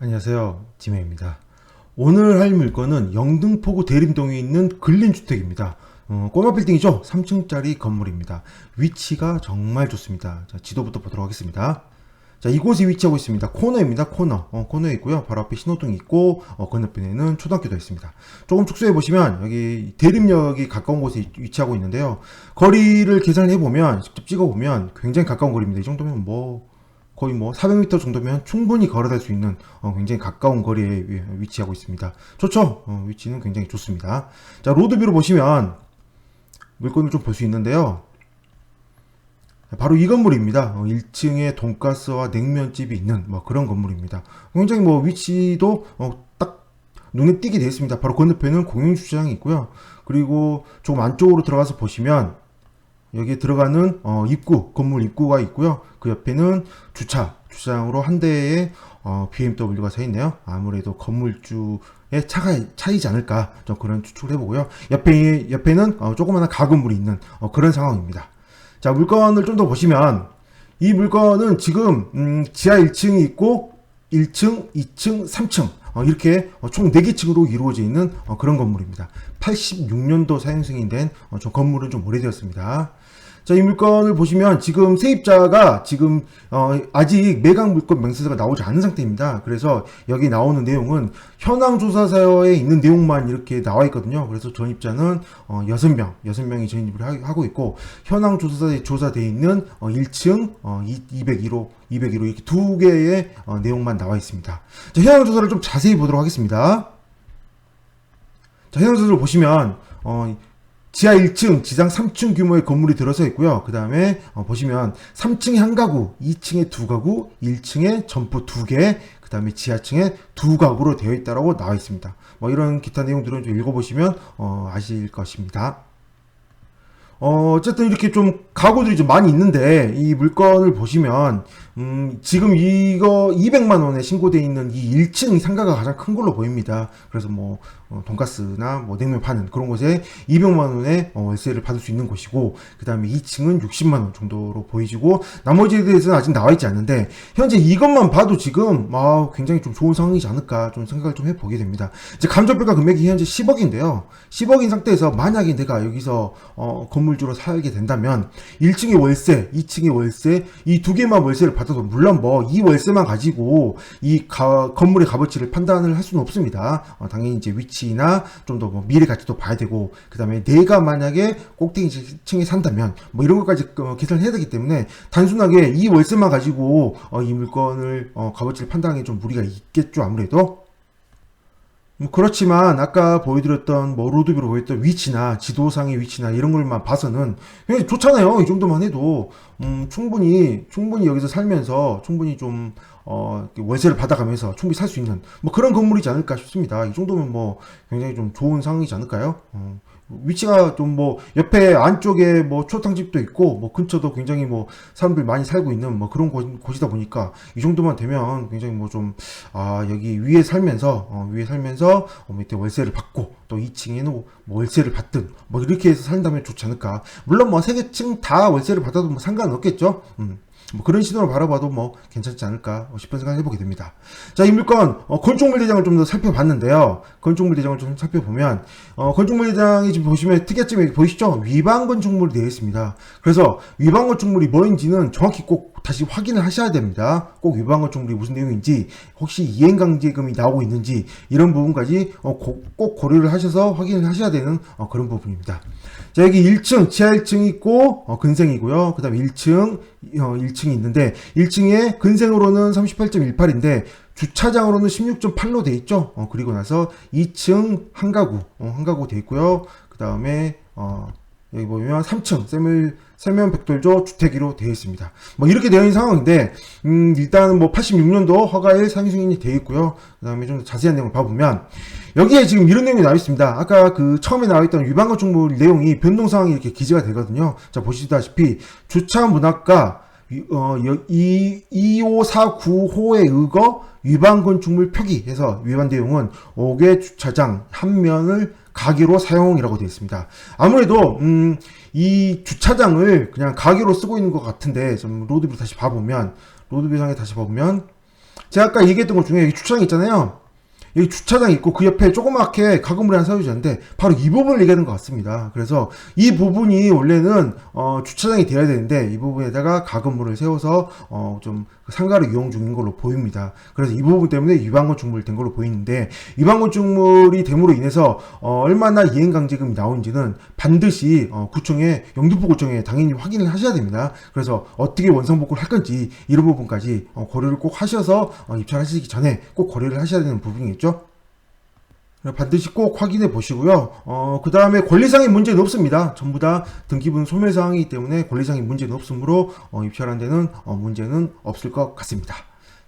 안녕하세요. 지메입니다. 오늘 할 물건은 영등포구 대림동에 있는 근린주택입니다. 어, 꼬마 빌딩이죠? 3층짜리 건물입니다. 위치가 정말 좋습니다. 자, 지도부터 보도록 하겠습니다. 자, 이곳에 위치하고 있습니다. 코너입니다. 코너. 어, 코너에 있고요. 바로 앞에 신호등이 있고, 어, 건너편에는 초등학교도 있습니다. 조금 축소해 보시면, 여기 대림역이 가까운 곳에 위- 위치하고 있는데요. 거리를 계산해 보면, 직접 찍어 보면 굉장히 가까운 거리입니다. 이 정도면 뭐, 거의 뭐 400m 정도면 충분히 걸어갈 수 있는 어, 굉장히 가까운 거리에 위- 위치하고 있습니다. 좋죠? 어, 위치는 굉장히 좋습니다. 자, 로드뷰로 보시면 물건을 좀 볼 수 있는데요. 자, 바로 이 건물입니다. 1층에 돈가스와 냉면집이 있는 뭐 그런 건물입니다. 굉장히 뭐 위치도 어, 딱 눈에 띄게 되어 있습니다. 바로 건너편은 공영주차장이 있고요. 그리고 조금 안쪽으로 들어가서 보시면 여기에 들어가는 어, 입구 건물 입구가 있고요. 그 옆에는 주차 주차장으로 한 대의 어, BMW가 서 있네요. 아무래도 건물주의 차가 차이지 않을까 좀 그런 추측을 해보고요. 옆에 옆에는 어, 조그마한 가건물이 있는 어, 그런 상황입니다. 자 물건을 좀 더 보시면 이 물건은 지금 음, 지하 1층이 있고 1층, 2층, 3층 어, 이렇게 어, 총 4개 층으로 이루어져 있는 어, 그런 건물입니다. 86년도 사용 승인된 어, 좀 건물은 좀 오래되었습니다. 자, 이 물건을 보시면 지금 세입자가 지금 어, 아직 매각 물건 명세서가 나오지 않은 상태입니다. 그래서 여기 나오는 내용은 현황 조사서에 있는 내용만 이렇게 나와 있거든요. 그래서 전입자는 어, 6명, 6명이 전입을 하- 하고 있고 현황 조사서에 조사되어 있는 어, 1층 어, 201호, 201호 이렇게 두 개의 어, 내용만 나와 있습니다. 자, 현황 조사를 좀 자세히 보도록 하겠습니다. 자, 현황 조사를 보시면 어, 지하 1층, 지상 3층 규모의 건물이 들어서 있고요. 그 다음에 보시면 3층에 한 가구, 2층에 두 가구, 1층에 점포 두 개, 그 다음에 지하층에 두 가구로 되어 있다라고 나와 있습니다. 뭐 이런 기타 내용들은 좀 읽어보시면 어, 아실 것입니다. 어, 어쨌든 이렇게 좀 가구들이 좀 많이 있는데 이 물건을 보시면 음, 지금 이거 200만 원에 신고돼 있는 이 1층 상가가 가장 큰 걸로 보입니다. 그래서 뭐 어, 돈가스나 뭐 냉면 파는 그런 곳에 200만 원에 어, 월세를 받을 수 있는 곳이고 그 다음에 2층은 60만 원 정도로 보이지고 나머지에 대해서는 아직 나와 있지 않는데 현재 이것만 봐도 지금 아, 굉장히 좀 좋은 상황이지 않을까 좀 생각을 좀 해보게 됩니다. 이제 감정평가 금액이 현재 10억인데요. 10억인 상태에서 만약에 내가 여기서 어, 건물주로 살게 된다면 1층의 월세, 2층의 월세 이 두 개만 월세를 받아도 물론 뭐 이 월세만 가지고 이 가- 건물의 값어치를 판단을 할 수는 없습니다. 어, 당연히 이제 위치 나 좀 더 뭐 미래 가치도 봐야 되고 그 다음에 내가 만약에 꼭대기 층에 산다면 뭐 이런 것까지 어, 계산을 해야 되기 때문에 단순하게 이 월세만 가지고 어, 이 물건을 어, 값어치를 판단하기 좀 무리가 있겠죠 아무래도. 뭐 그렇지만 아까 보여드렸던 뭐 로드뷰로 보였던 위치나 지도상의 위치나 이런 걸만 봐서는 굉장히 좋잖아요. 이 정도만 해도 음, 충분히 충분히 여기서 살면서 충분히 좀 어, 월세를 받아가면서 충분히 살 수 있는 뭐 그런 건물이지 않을까 싶습니다. 이 정도면 뭐 굉장히 좀 좋은 상황이지 않을까요? 어, 위치가 좀 뭐 옆에 안쪽에 뭐 초탕집도 있고 뭐 근처도 굉장히 뭐 사람들 많이 살고 있는 뭐 그런 곳, 곳이다 보니까 이 정도만 되면 굉장히 뭐 좀 아 여기 위에 살면서 어, 위에 살면서 어, 밑에 월세를 받고 또 2층에는 뭐 월세를 받든 뭐 이렇게 해서 산다면 좋지 않을까 물론 뭐 세 개 층 다 월세를 받아도 뭐 상관은 없겠죠 음. 뭐 그런 시도를 바라봐도 뭐 괜찮지 않을까 싶은 생각을 해보게 됩니다. 자, 이 물건 어, 건축물 대장을 좀 더 살펴봤는데요. 건축물 대장을 좀 살펴보면 어, 건축물 대장이 지금 보시면 특이점이 보이시죠? 위반 건축물이 되어 있습니다. 그래서 위반 건축물이 뭐인지는 정확히 꼭 다시 확인을 하셔야 됩니다. 꼭 위반 건축물이 무슨 내용인지 혹시 이행강제금이 나오고 있는지 이런 부분까지 어, 고- 꼭 고려를 하셔서 확인을 하셔야 되는 어, 그런 부분입니다. 자, 여기 1층, 지하 1층이 있고, 어, 근생이고요. 그 다음에 1층, 어, 1층이 있는데, 1층에 근생으로는 38.18인데, 주차장으로는 16.8로 돼 있죠. 어, 그리고 나서 2층 한 가구, 어, 한 가구 돼 있고요. 그 다음에, 어, 여기 보면 3층, 세밀, 세면 백돌조 주택으로 되어 있습니다. 뭐 이렇게 되어 있는 상황인데, 음, 일단은 뭐 86년도 허가일 상위 승인이 되어 있고요. 그 다음에 좀 자세한 내용을 봐보면, 여기에 지금 이런 내용이 나와 있습니다. 아까 그 처음에 나와 있던 위반 건축물 내용이 변동 사항이 이렇게 기재가 되거든요. 자, 보시다시피 주차 문학과 위- 어, 여- 이, 2549호에 의거 위반 건축물 표기해서 위반 내용은 5개 주차장 한 면을 가게로 사용이라고 되어 있습니다. 아무래도 음, 이 주차장을 그냥 가게로 쓰고 있는 것 같은데 좀 로드뷰 다시 봐보면 로드뷰상에 다시 봐보면 제가 아까 얘기했던 것 중에 주차장 있잖아요. 여기 주차장 있고 그 옆에 조그맣게 하나 세워지는데 바로 이 부분을 얘기하는 것 같습니다. 그래서 이 부분이 원래는 어, 주차장이 돼야 되는데 이 부분에다가 가건물을 세워서 어, 좀 상가를 이용 중인 걸로 보입니다. 그래서 이 부분 때문에 위반 건축물이 된 걸로 보이는데 위반 건축물이 됨으로 인해서 어, 얼마나 이행강제금이 나온지는 반드시 어, 구청에 영등포 구청에 당연히 확인을 하셔야 됩니다. 그래서 어떻게 원상복구를 할 건지 이런 부분까지 어, 고려를 꼭 하셔서 어, 입찰하시기 전에 꼭 고려를 하셔야 되는 부분이겠죠. 반드시 꼭 확인해 보시고요. 어, 그 다음에 권리상의 문제는 없습니다. 전부 다 등기부는 소멸사항이기 때문에 권리상의 문제는 없으므로 어, 입찰한 데는 어, 문제는 없을 것 같습니다.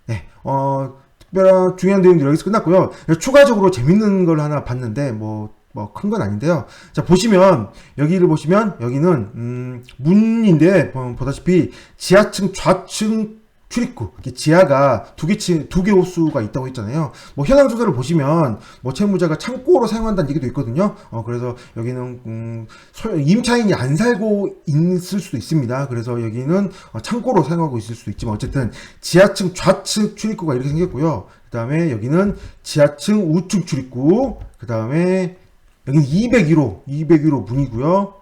네, 어, 특별한 중요한 내용들 여기서 끝났고요. 추가적으로 재밌는 걸 하나 봤는데 뭐 뭐 큰 건 아닌데요. 자 보시면 여기를 보시면 여기는 음, 문인데 보- 보다시피 지하층 좌층 출입구 지하가 두 개층 두개 호수가 있다고 했잖아요. 뭐 현황 조사를 보시면 뭐 채무자가 창고로 사용한다는 얘기도 있거든요. 어 그래서 여기는 음, 소- 임차인이 안 살고 있을 수도 있습니다. 그래서 여기는 어, 창고로 사용하고 있을 수도 있지만 어쨌든 지하층 좌측 출입구가 이렇게 생겼고요. 그 다음에 여기는 지하층 우측 출입구. 그 다음에 여기는 201호, 201호 문이고요.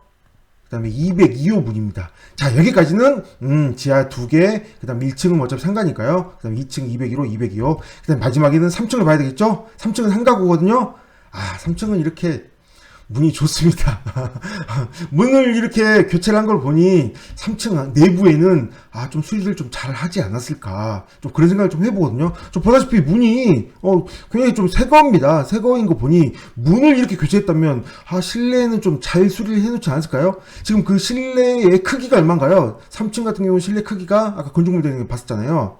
그 다음에 202호 문입니다. 자, 여기까지는, 음, 지하 두 개, 그 다음 1층은 어차피 상가니까요. 그 다음 2층 201호, 202호. 그 다음 마지막에는 3층을 봐야 되겠죠? 3층은 상가구거든요? 아, 3층은 이렇게 문이 좋습니다. 문을 이렇게 교체를 한 걸 보니 3층 내부에는 아, 좀 수리를 좀 잘 하지 않았을까. 좀 그런 생각을 좀 해보거든요. 좀 보다시피 문이, 어, 굉장히 좀 새 거입니다. 새 거인 거 보니 문을 이렇게 교체했다면 아, 실내는 좀 잘 수리를 해놓지 않았을까요? 지금 그 실내의 크기가 얼마인가요? 3층 같은 경우는 실내 크기가 아까 건축물 대장에 봤었잖아요.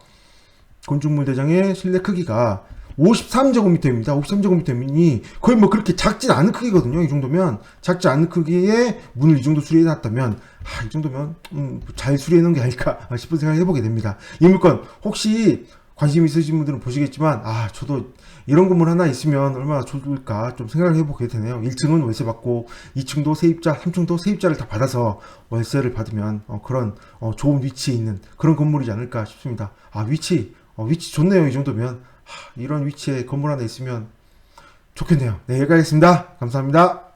건축물 대장의 실내 크기가 53제곱미터입니다. 53제곱미터이니 거의 뭐 그렇게 작진 않은 크기거든요. 이 정도면 작지 않은 크기에 문을 이 정도 수리해 놨다면 아, 이 정도면 음, 잘 수리해 놓은 게 아닐까 싶은 생각을 해보게 됩니다. 이 물건 혹시 관심 있으신 분들은 보시겠지만 아 저도 이런 건물 하나 있으면 얼마나 좋을까 좀 생각을 해보게 되네요. 1층은 월세 받고 2층도 세입자, 3층도 세입자를 다 받아서 월세를 받으면 어, 그런 어, 좋은 위치에 있는 그런 건물이지 않을까 싶습니다. 아 위치 어, 위치 좋네요. 이 정도면 하, 이런 위치에 건물 하나 있으면 좋겠네요. 네, 여기까지 하겠습니다. 감사합니다.